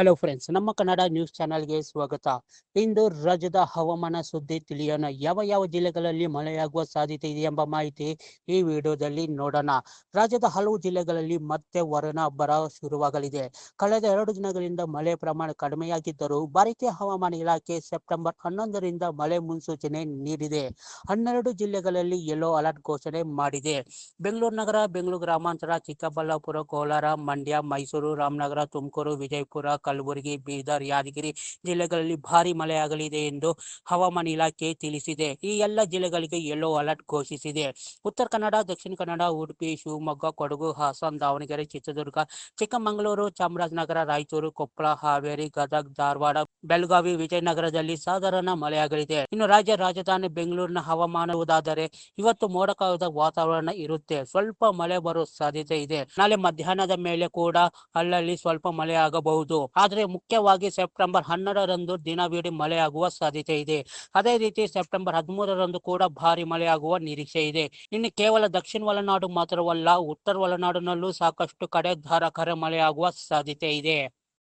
Hello friends ನಮ್ಮ Kannada news ಚಾನೆಲ್ಗೆ ಸ್ವಾಗತ. ಇಂದು ರಾಜ್ಯದ ಹವಾಮಾನ ಸುದ್ದಿ ತಿಳಿಯೋಣ. ಯಾವ ಯಾವ ಜಿಲ್ಲೆಗಳಲ್ಲಿ ಮಳೆಯಾಗುವ ಸಾಧ್ಯತೆ ಇದೆ ಎಂಬ ಮಾಹಿತಿ ಈ ವಿಡಿಯೋದಲ್ಲಿ ನೋಡೋಣ. ರಾಜ್ಯದ ಹಲವು ಜಿಲ್ಲೆಗಳಲ್ಲಿ ಮತ್ತೆ ವರುಣ ಬರ ಶುರುವಾಗಲಿದೆ. ಕಳೆದ ಎರಡು ದಿನಗಳಿಂದ ಮಳೆ ಪ್ರಮಾಣ ಕಡಿಮೆಯಾಗಿದ್ದರೂ ಭಾರತೀಯ ಹವಾಮಾನ ಇಲಾಖೆ ಸೆಪ್ಟೆಂಬರ್ ಹನ್ನೊಂದರಿಂದ ಮಳೆ ಮುನ್ಸೂಚನೆ ನೀಡಿದೆ. ಹನ್ನೆರಡು ಜಿಲ್ಲೆಗಳಲ್ಲಿ ಯೆಲ್ಲೋ ಅಲರ್ಟ್ ಘೋಷಣೆ ಮಾಡಿದೆ. ಬೆಂಗಳೂರು ನಗರ, ಬೆಂಗಳೂರು ಗ್ರಾಮಾಂತರ, ಚಿಕ್ಕಬಳ್ಳಾಪುರ, ಕೋಲಾರ, ಮಂಡ್ಯ, ಮೈಸೂರು, ರಾಮನಗರ, ತುಮಕೂರು, ವಿಜಯಪುರ ಕಲಬುರಗಿ, ಬೀದರ್, ಯಾದಗಿರಿ ಜಿಲ್ಲೆಗಳಲ್ಲಿ ಭಾರಿ ಮಳೆಯಾಗಲಿದೆ ಎಂದು ಹವಾಮಾನ ಇಲಾಖೆ ತಿಳಿಸಿದೆ. ಈ ಎಲ್ಲ ಜಿಲ್ಲೆಗಳಿಗೆ ಯೆಲ್ಲೋ ಅಲರ್ಟ್ ಘೋಷಿಸಿದೆ. ಉತ್ತರ ಕನ್ನಡ, ದಕ್ಷಿಣ ಕನ್ನಡ, ಉಡುಪಿ, ಶಿವಮೊಗ್ಗ, ಕೊಡಗು, ಹಾಸನ್, ದಾವಣಗೆರೆ, ಚಿತ್ರದುರ್ಗ, ಚಿಕ್ಕಮಗಳೂರು, ಚಾಮರಾಜನಗರ, ರಾಯಚೂರು, ಕೊಪ್ಪಳ, ಹಾವೇರಿ, ಗದಗ್, ಧಾರವಾಡ, ಬೆಳಗಾವಿ, ವಿಜಯನಗರದಲ್ಲಿ ಸಾಧಾರಣ ಮಳೆಯಾಗಲಿದೆ. ಇನ್ನು ರಾಜ್ಯ ರಾಜಧಾನಿ ಬೆಂಗಳೂರಿನ ಹವಾಮಾನವುದಾದರೆ ಇವತ್ತು ಮೋಡ ಕಾಲದ ವಾತಾವರಣ ಇರುತ್ತೆ. ಸ್ವಲ್ಪ ಮಳೆ ಬರುವ ಸಾಧ್ಯತೆ ಇದೆ. ನಾಳೆ ಮಧ್ಯಾಹ್ನದ ಮೇಲೆ ಕೂಡ ಅಲ್ಲಲ್ಲಿ ಸ್ವಲ್ಪ ಮಳೆ ಆಗಬಹುದು ಆದರೆ ಮುಖ್ಯವಾಗಿ ಸೆಪ್ಟೆಂಬರ್ ಹನ್ನೆರಡರಂದು ದಿನವಿಡೀ ಮಳೆಯಾಗುವ ಸಾಧ್ಯತೆ ಇದೆ. ಅದೇ ರೀತಿ ಸೆಪ್ಟೆಂಬರ್ ಹದಿಮೂರರಂದು ಕೂಡ ಭಾರಿ ಮಳೆಯಾಗುವ ನಿರೀಕ್ಷೆ ಇದೆ. ಇನ್ನು ಕೇವಲ ದಕ್ಷಿಣ ಒಳನಾಡು ಮಾತ್ರವಲ್ಲ, ಉತ್ತರ ಒಳನಾಡಿನಲ್ಲೂ ಸಾಕಷ್ಟು ಕಡೆ ಧಾರಾಕಾರ ಮಳೆಯಾಗುವ ಸಾಧ್ಯತೆ ಇದೆ.